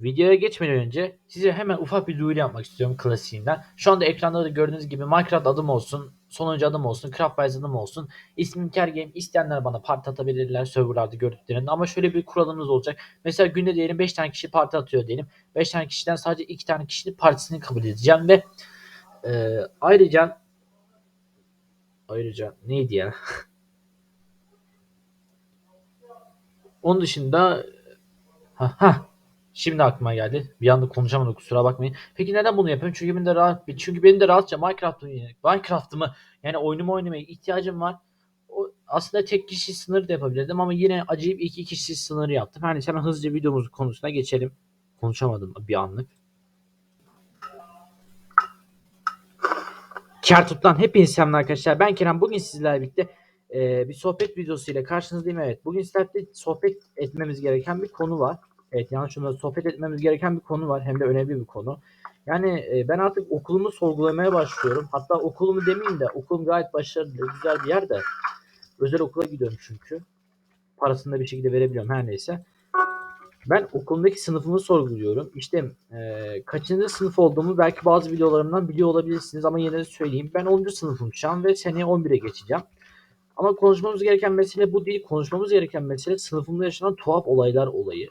Videoya geçmeden önce size hemen ufak bir duyuru yapmak istiyorum klasiğinden. Şu anda ekranda da gördüğünüz gibi Minecraft adım olsun, sonuncu adım olsun, Craftwise adım olsun. İsmim Kergame. İsteyenler bana parti atabilirler serverlarda gördüklerinde. Ama şöyle bir kuralımız olacak. Mesela günde diyelim 5 tane kişi parti atıyor diyelim. 5 tane kişiden sadece 2 tane kişinin partisini kabul edeceğim ve e, ayrıca ayrıca neydi ya? Onun dışında ha, ha Şimdi aklıma geldi. Bir anda konuşamadım kusura bakmayın. Peki neden bunu yapıyorum? Çünkü benim de rahat çünkü benim de rahatça Minecraft'ımı Minecraft'ımı yani oyunumu oynamaya ihtiyacım var. O, aslında tek kişi sınırı da yapabilirdim ama yine acayip iki kişi sınırı yaptım. Neyse hemen hızlıca videomuzun konusuna geçelim. Konuşamadım bir anlık. Kertut'tan hepinize selamlar arkadaşlar. Ben Kerem. Bugün sizlerle birlikte e, bir sohbet videosu ile karşınızdayım. Evet. Bugün sizlerle sohbet etmemiz gereken bir konu var. Evet yanlış şunu sohbet etmemiz gereken bir konu var. Hem de önemli bir konu. Yani e, ben artık okulumu sorgulamaya başlıyorum. Hatta okulumu demeyeyim de okulum gayet başarılı, güzel bir yer de. Özel okula gidiyorum çünkü. Parasını da bir şekilde verebiliyorum her neyse. Ben okulumdaki sınıfımı sorguluyorum. İşte e, kaçıncı sınıf olduğumu belki bazı videolarımdan biliyor olabilirsiniz ama yine de söyleyeyim. Ben 10. sınıfım şu an ve seneye 11'e geçeceğim. Ama konuşmamız gereken mesele bu değil. Konuşmamız gereken mesele sınıfımda yaşanan tuhaf olaylar olayı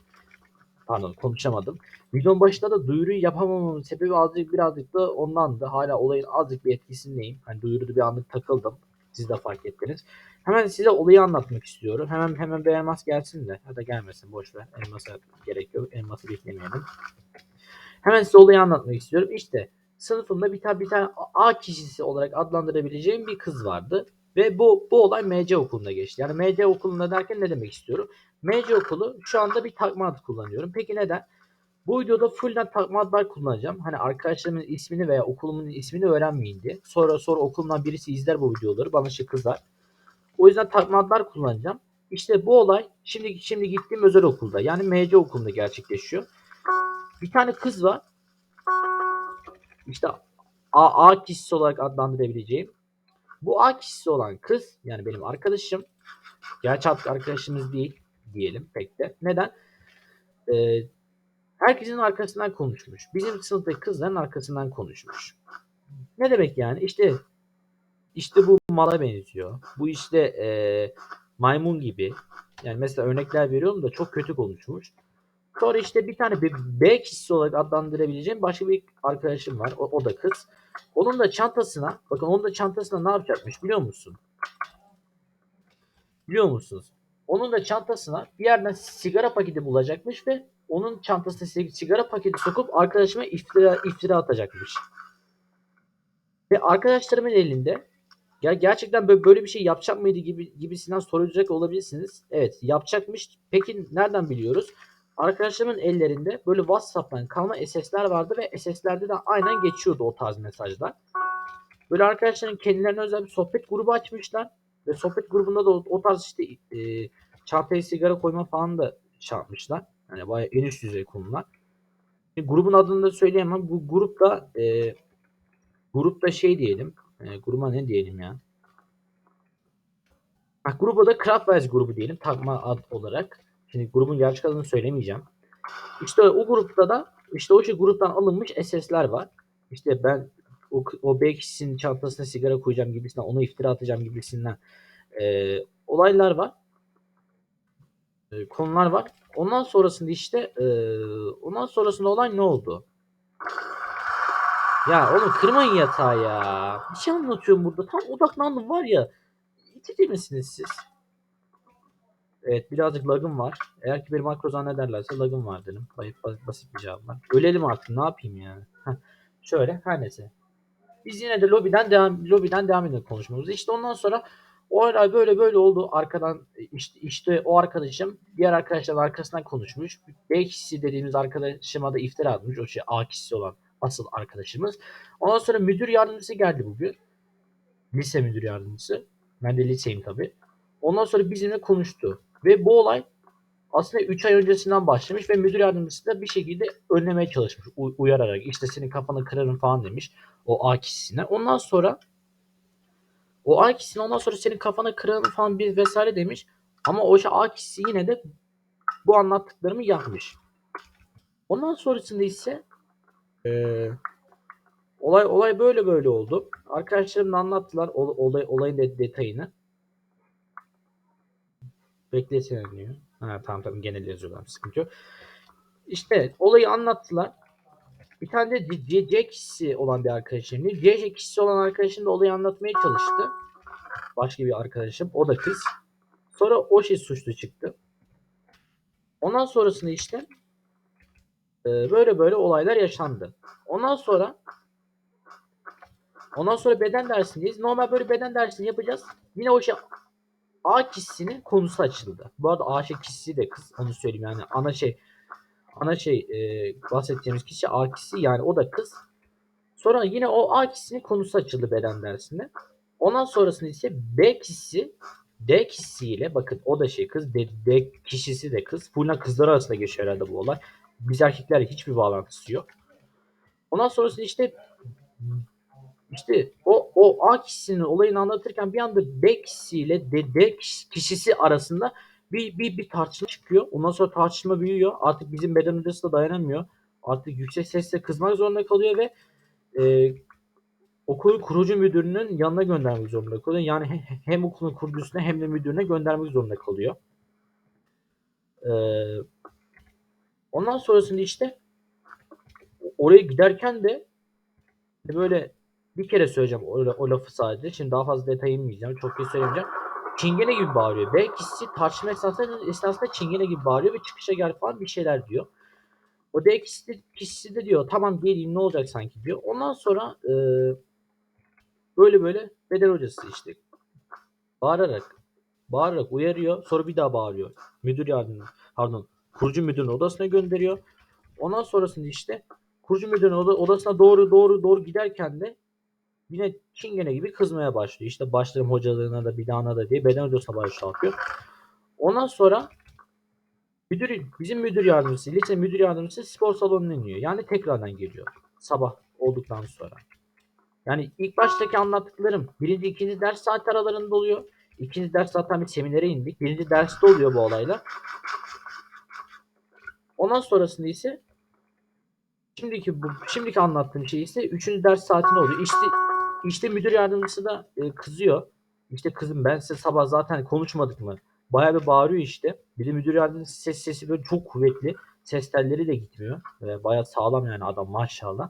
pardon konuşamadım. Videonun başında da duyuruyu yapamamamın sebebi azıcık birazcık da ondandı. Hala olayın azıcık bir etkisindeyim. Hani duyuruda bir anlık takıldım. Siz de fark ettiniz. Hemen size olayı anlatmak istiyorum. Hemen hemen bir elmas gelsin de. Ya da gelmesin boş ver. Elmasa gerek yok. Elması beklemeyelim. Hemen size olayı anlatmak istiyorum. İşte sınıfımda bir tane bir tane A kişisi olarak adlandırabileceğim bir kız vardı. Ve bu bu olay MC okulunda geçti. Yani MC okulunda derken ne demek istiyorum? MC okulu şu anda bir takma adı kullanıyorum. Peki neden? Bu videoda fullden takma adlar kullanacağım. Hani arkadaşlarımın ismini veya okulumun ismini öğrenmeyin diye. Sonra sonra okulumdan birisi izler bu videoları. Bana şey kızar. O yüzden takma adlar kullanacağım. İşte bu olay şimdi şimdi gittiğim özel okulda yani MC okulunda gerçekleşiyor. Bir tane kız var. İşte A, A kişisi olarak adlandırabileceğim. Bu A kişisi olan kız yani benim arkadaşım. Gerçi artık arkadaşımız değil diyelim pek de. Neden? Ee, herkesin arkasından konuşmuş. Bizim sınıftaki kızların arkasından konuşmuş. Ne demek yani? İşte işte bu mala benziyor. Bu işte e, maymun gibi. Yani mesela örnekler veriyorum da çok kötü konuşmuş. Sonra işte bir tane bir B kişisi olarak adlandırabileceğim başka bir arkadaşım var. O, o da kız. Onun da çantasına, bakın onun da çantasına ne yapacakmış biliyor musun? Biliyor musunuz? Onun da çantasına bir yerden sigara paketi bulacakmış ve onun çantasına sigara paketi sokup arkadaşıma iftira, iftira atacakmış. Ve arkadaşlarımın elinde ya gerçekten böyle, bir şey yapacak mıydı gibi gibisinden soracak olabilirsiniz. Evet yapacakmış. Peki nereden biliyoruz? Arkadaşlarımın ellerinde böyle WhatsApp'tan kalma SS'ler vardı ve SS'lerde de aynen geçiyordu o tarz mesajlar. Böyle arkadaşların kendilerine özel bir sohbet grubu açmışlar. Ve sohbet grubunda da o, o tarz işte e, çantaya sigara koyma falan da şey. Yani bayağı en üst düzey konular. E, grubun adını da söyleyemem. Bu grupta e, grupta şey diyelim. E, gruba ne diyelim ya? Bak gruba da Craftwise grubu diyelim. Takma ad olarak. Şimdi grubun gerçek adını söylemeyeceğim. İşte o grupta da işte o şey gruptan alınmış SS'ler var. İşte ben o, o B kişisinin çantasına sigara koyacağım gibisinden, ona iftira atacağım gibisinden e, olaylar var. E, konular var. Ondan sonrasında işte e, ondan sonrasında olay ne oldu? Ya oğlum kırmayın yatağı ya. Bir şey anlatıyorum burada. Tam odaklandım var ya. İtici misiniz siz? Evet birazcık lagım var. Eğer ki bir makro zannederlerse lagım var dedim. Basit, basit bir cevap var. Ölelim artık ne yapayım yani. Şöyle her neyse. Biz yine de lobiden devam lobiden devam edelim konuşmamızı. İşte ondan sonra o olay böyle böyle oldu. Arkadan işte, işte o arkadaşım diğer arkadaşların arkasından konuşmuş. B kişisi dediğimiz arkadaşıma da iftira atmış. O şey A kişisi olan asıl arkadaşımız. Ondan sonra müdür yardımcısı geldi bugün. Lise müdür yardımcısı. Ben de liseyim tabi. Ondan sonra bizimle konuştu. Ve bu olay aslında 3 ay öncesinden başlamış ve müdür yardımcısı da bir şekilde önlemeye çalışmış. uyararak işte senin kafanı kırarım falan demiş o A kişisine. Ondan sonra o A kişisine ondan sonra senin kafanı kırarım falan bir vesaire demiş. Ama o A kişisi yine de bu anlattıklarımı yapmış. Ondan sonrasında ise eee, olay olay böyle böyle oldu. Arkadaşlarım da anlattılar ol- olay olayın de- detayını. Beklesene diyor. Ha, tamam tamam genel yazıyorlar sıkıntı yok. İşte olayı anlattılar. Bir tane de C, olan bir arkadaşım. C kişisi olan arkadaşım da olayı anlatmaya çalıştı. Başka bir arkadaşım. O da kız. Sonra o şey suçlu çıktı. Ondan sonrasında işte e, böyle böyle olaylar yaşandı. Ondan sonra ondan sonra beden dersindeyiz. Normal böyle beden dersini yapacağız. Yine o şey A kişisinin konusu açıldı. Bu arada A şey kişisi de kız. Onu söyleyeyim yani. Ana şey ana şey e, bahsedeceğimiz kişi A kişisi yani o da kız. Sonra yine o A kişisinin konusu açıldı beden dersinde. Ondan sonrasında ise B kişisi D kişisiyle bakın o da şey kız D, D kişisi de kız. Full kızlar arasında geçiyor herhalde bu olay. Biz erkeklerle hiçbir bağlantısı yok. Ondan sonrasında işte işte o, o A kişisinin olayını anlatırken bir anda B kişisiyle D, D kişisi arasında bir, bir, bir tartışma çıkıyor. Ondan sonra tartışma büyüyor. Artık bizim beden hocası da dayanamıyor. Artık yüksek sesle kızmak zorunda kalıyor ve e, okulun kurucu müdürünün yanına göndermek zorunda kalıyor. Yani he- hem okulun kurucusuna hem de müdürüne göndermek zorunda kalıyor. E, ondan sonrasında işte oraya giderken de böyle bir kere söyleyeceğim o, o lafı sadece. Şimdi daha fazla detay inmeyeceğim. Çok iyi söylemeyeceğim. Çingene gibi bağırıyor. B kişisi tartışma esnasında, esnasında çingene gibi bağırıyor ve çıkışa gel falan bir şeyler diyor. O D kişisi de, kişisi de diyor tamam geleyim ne olacak sanki diyor. Ondan sonra e, böyle böyle beden hocası işte bağırarak bağırarak uyarıyor. Sonra bir daha bağırıyor. Müdür yardımcı pardon kurucu müdürün odasına gönderiyor. Ondan sonrasında işte kurucu müdürün oda- odasına doğru doğru doğru giderken de yine çingene gibi kızmaya başlıyor. İşte başlarım hocalığına da bidana da diye beden hocasına başlatıyor. Ondan sonra müdür, bizim müdür yardımcısı, lise müdür yardımcısı spor salonuna iniyor. Yani tekrardan geliyor. Sabah olduktan sonra. Yani ilk baştaki anlattıklarım birinci, ikinci ders saat aralarında oluyor. İkinci ders zaten bir seminere indik. Birinci derste oluyor bu olaylar. Ondan sonrasında ise şimdiki bu şimdiki anlattığım şey ise üçüncü ders saatinde oluyor. İşte işte müdür yardımcısı da e, kızıyor. İşte kızım ben size sabah zaten konuşmadık mı? Bayağı bir bağırıyor işte. Bir de müdür yardımcısı ses sesi böyle çok kuvvetli. Ses telleri de gitmiyor. E, bayağı sağlam yani adam maşallah.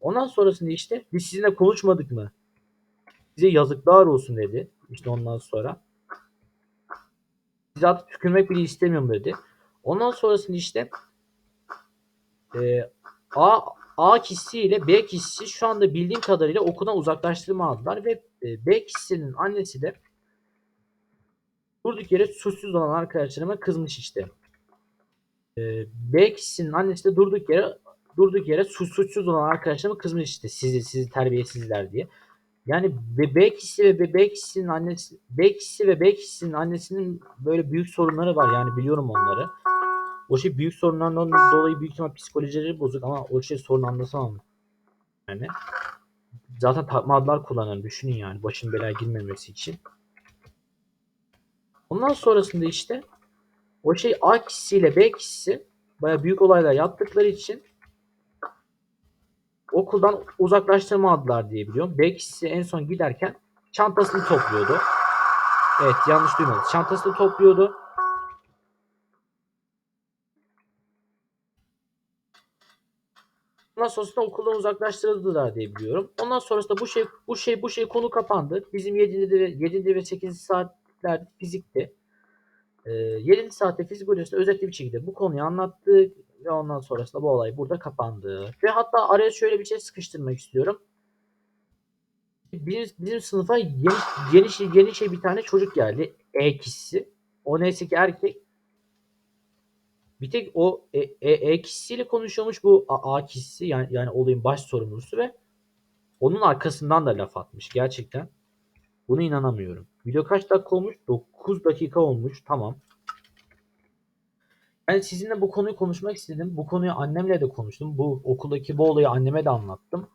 Ondan sonrasında işte biz sizinle konuşmadık mı? Size yazıklar olsun dedi. İşte ondan sonra. Size artık tükürmek bile istemiyorum dedi. Ondan sonrasında işte e, A, A kişisi B kişisi şu anda bildiğim kadarıyla okuldan uzaklaştırma aldılar ve e, B kişisinin annesi de durduk yere suçsuz olan arkadaşlarıma kızmış işte. E, B kişisinin annesi de durduk yere durduk yere suç, suçsuz olan arkadaşlarıma kızmış işte sizi sizi terbiyesizler diye. Yani B kişisi ve B, B kişisinin annesi B kişisi ve B kişisinin annesinin böyle büyük sorunları var yani biliyorum onları. O şey büyük sorunlardan dolayı büyük ihtimal psikolojileri bozuk ama o şey sorun anlatamam. Yani zaten takma adlar kullanan düşünün yani başın belaya girmemesi için. Ondan sonrasında işte o şey A kişisiyle B kişisi baya büyük olaylar yaptıkları için okuldan uzaklaştırma aldılar diye biliyorum. B kişisi en son giderken çantasını topluyordu. Evet yanlış duymadınız. Çantasını topluyordu. Ondan sonrasında okuldan uzaklaştırıldılar diye biliyorum. Ondan sonrasında bu şey bu şey bu şey konu kapandı. Bizim 7. ve 7. ve 8. saatler fizikti. Ee, 7. saatte fizik hocası özetli bir şekilde bu konuyu anlattı ve ondan sonrasında bu olay burada kapandı. Ve hatta araya şöyle bir şey sıkıştırmak istiyorum. Bizim, bizim sınıfa yeni, yeni, şey, yeni şey bir tane çocuk geldi. E kişisi. O neyse ki erkek. Bir tek o E, e, e kişisiyle konuşuyormuş bu A, A kişisi yani, yani olayın baş sorumlusu ve onun arkasından da laf atmış gerçekten. Buna inanamıyorum. Video kaç dakika olmuş? 9 dakika olmuş. Tamam. Ben sizinle bu konuyu konuşmak istedim. Bu konuyu annemle de konuştum. Bu okuldaki bu olayı anneme de anlattım.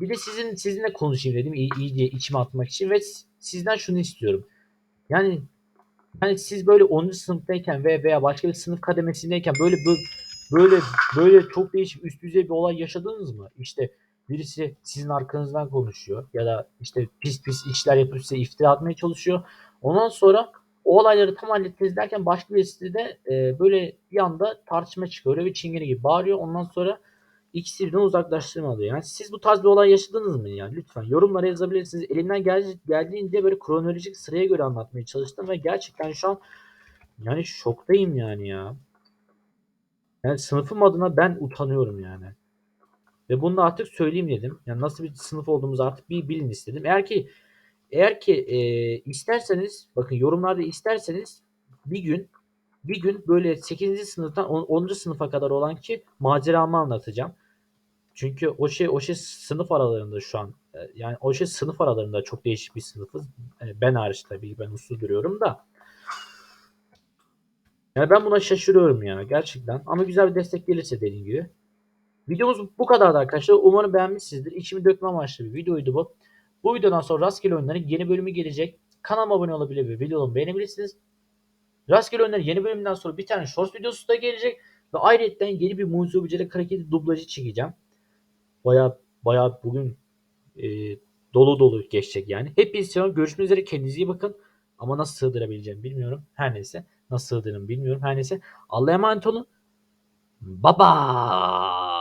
Bir de sizin sizinle konuşayım dedim. İyi, iyi diye içime atmak için ve sizden şunu istiyorum. Yani yani siz böyle 10. sınıftayken ve veya başka bir sınıf kademesindeyken böyle, böyle böyle çok değişik üst düzey bir olay yaşadınız mı? İşte birisi sizin arkanızdan konuşuyor ya da işte pis pis işler yapıp size iftira atmaya çalışıyor. Ondan sonra o olayları tam hallettiniz derken başka birisi de e, böyle bir anda tartışma çıkıyor. Öyle bir çingene gibi bağırıyor. Ondan sonra ikisi birden uzaklaştırma alıyor. Yani siz bu tarz bir olay yaşadınız mı yani? Lütfen yorumlara yazabilirsiniz. Elimden gel geldiğince böyle kronolojik sıraya göre anlatmaya çalıştım ve gerçekten şu an yani şoktayım yani ya. Yani sınıfım adına ben utanıyorum yani. Ve bunu da artık söyleyeyim dedim. Yani nasıl bir sınıf olduğumuzu artık bir bilin istedim. Eğer ki eğer ki e, isterseniz bakın yorumlarda isterseniz bir gün bir gün böyle 8. sınıftan 10. 10. sınıfa kadar olan ki maceramı anlatacağım. Çünkü o şey o şey sınıf aralarında şu an e, yani o şey sınıf aralarında çok değişik bir sınıfız. E, Ben hariç tabii ben uslu duruyorum da. Yani ben buna şaşırıyorum ya gerçekten. Ama güzel bir destek gelirse dediğim gibi. Videomuz bu kadardı arkadaşlar. Umarım beğenmişsinizdir. İçimi dökme amaçlı bir videoydu bu. Bu videodan sonra rastgele oyunların yeni bölümü gelecek. Kanalıma abone olabilir ve videomu beğenebilirsiniz. Rastgele oyunların yeni bölümünden sonra bir tane short videosu da gelecek. Ve ayrıca yeni bir Mucize Obje'de hareketi dublajı çekeceğim. Baya baya bugün e, dolu dolu geçecek yani. Hepinize seviyorum. Görüşmek üzere. Kendinize iyi bakın. Ama nasıl sığdırabileceğimi bilmiyorum. Her neyse. Nasıl sığdırırım bilmiyorum. Her neyse. Allah'a emanet olun. Bye bye.